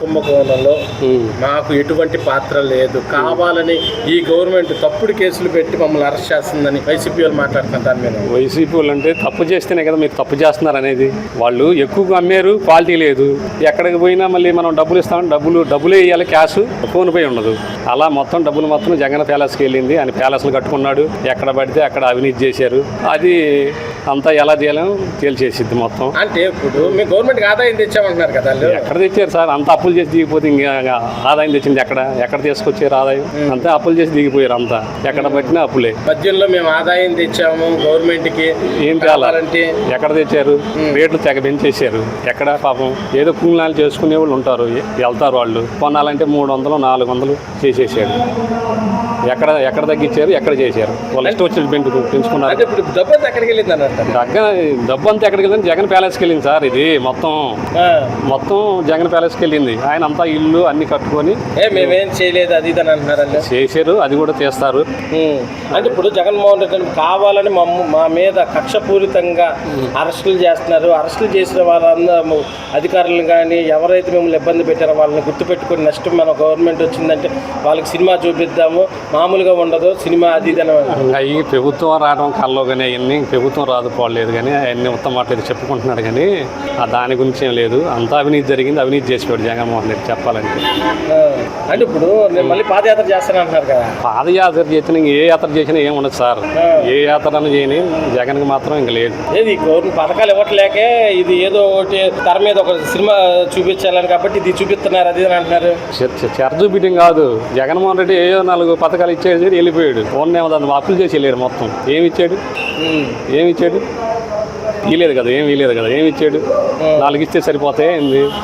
కుంభకోణంలో మాకు ఎటువంటి పాత్ర లేదు. కావాలని ఈ గవర్నమెంట్ తప్పుడు కేసులు పెట్టి మమ్మల్ని అరెస్ట్ చేస్తుందని వైసీపీ వాళ్ళు మాట్లాడుతున్నారు దాని మీద. వైసీపీ వాళ్ళు అంటే తప్పు చేస్తేనే కదా మీరు తప్పు చేస్తున్నారు అనేది. వాళ్ళు ఎక్కువగా అమ్మారు క్వాలిటీ లేదు. ఎక్కడికి పోయినా మళ్ళీ మనం డబ్బులు ఇస్తామని డబ్బులు డబ్బులే ఇవ్వాలి క్యాష్ ఫోన్ పే ఉండదు. అలా మొత్తం డబ్బులు మొత్తం జగన్ ప్యాలెస్కి వెళ్ళింది. ఆయన ప్యాలెస్లు కట్టుకున్నాడు. ఎక్కడ పడితే అక్కడ అవినీతి చేశారు. అది అంతా ఎలా చేయాలో తేల్చేసిద్ది మొత్తం. అంటే ఇప్పుడు మీ గవర్నమెంట్కి ఆదాయం తెచ్చామంటున్నారు కదా ఎక్కడ తెచ్చారు సార్? అంత అప్పులు చేసి దిగిపోతే ఇంకా ఆదాయం తెచ్చింది ఎక్కడ? ఎక్కడ తీసుకొచ్చారు ఆదాయం? అంతా అప్పులు చేసి దిగిపోయారు అంతా. ఎక్కడ పట్టినా అప్పులే. మధ్యలో మేము ఆదాయం తెచ్చాము గవర్నమెంట్కి. ఏం కావాలంటే ఎక్కడ తెచ్చారు? రేట్లు తెగ పెంచేశారు. ఎక్కడ పాపం? ఏదో కూలినాలు చేసుకునే వాళ్ళు ఉంటారు. వెళ్తారు వాళ్ళు. కొనాలంటే మూడు వందలు నాలుగు వందలు చేసేసాడు. ఎక్కడ ఎక్కడ తగ్గించారు ఎక్కడ చేశారు? వాళ్ళు ఇష్టం వచ్చిన పెంచు పెంచుకున్నారు. అంటే ఇప్పుడు డబ్బు అంతా ఎక్కడికి వెళ్ళింది అన్నట్టు దగ్గర డబ్బు అంతా ఎక్కడికి వెళ్ళింది? జగన్ ప్యాలెస్కి వెళ్ళింది సార్ ఇది మొత్తం. మొత్తం జగన్ ప్యాలెస్కి వెళ్ళింది. ఆయన అంతా ఇల్లు అన్ని కట్టుకొని ఏ మేమేం చేయలేదు అది ఇది అని అంటున్నారు చేశారు అది కూడా చేస్తారు. అంటే ఇప్పుడు జగన్మోహన్ రెడ్డి కావాలని మమ్మ మా మీద కక్షపూరితంగా అరెస్టులు చేస్తున్నారు. అరెస్టులు చేసిన వాళ్ళందరూ అధికారులను కానీ ఎవరైతే మిమ్మల్ని ఇబ్బంది పెట్టారో వాళ్ళని గుర్తుపెట్టుకుని నెక్స్ట్ మన గవర్నమెంట్ వచ్చిందంటే వాళ్ళకి సినిమా చూపిద్దాము. మామూలుగా ఉండదు సినిమా అది. అవి ప్రభుత్వం రావడం కల్లో కానీ అవన్నీ ప్రభుత్వం రాదు పోలేదు కానీ అవన్నీ ఉత్తమ మాటలు చెప్పుకుంటున్నాడు కానీ ఆ దాని గురించి ఏం లేదు. అంతా అవినీతి జరిగింది అవినీతి చేసేవాడు జగన్మోహన్ రెడ్డి చెప్పాలంటే. అంటే ఇప్పుడు నేను మళ్ళీ పాదయాత్ర చేస్తాను అంటున్నారు కదా. పాదయాత్ర చేసిన ఏ యాత్ర చేసినా ఏం ఉండదు సార్. ఏ యాత్ర చేయని జగన్కి మాత్రం ఇంక లేదు. ఏది గవర్నమెంట్ పథకాలు ఇవ్వట్లేకే ఇది ఏదో ఒకటి తెర మీద ఒక సినిమా చూపించాలని కాబట్టి ఇది చూపిస్తున్నారు అది అంటున్నారు. చెర చూపించడం కాదు. జగన్మోహన్ రెడ్డి ఏదో నాలుగు పథకాలు ఇచ్చేది వెళ్ళిపోయాడు. ఫోన్ ఏమో దాన్ని అప్పులు చేసి వెళ్ళాడు మొత్తం. ఏమి ఇచ్చాడు. ఏమి ఇచ్చాడు? ఇలేదు కదా ఏమి ఇలేదు కదా ఏమి ఇచ్చాడు? నాలుగు ఇస్తే సరిపోతాయి ఏంది?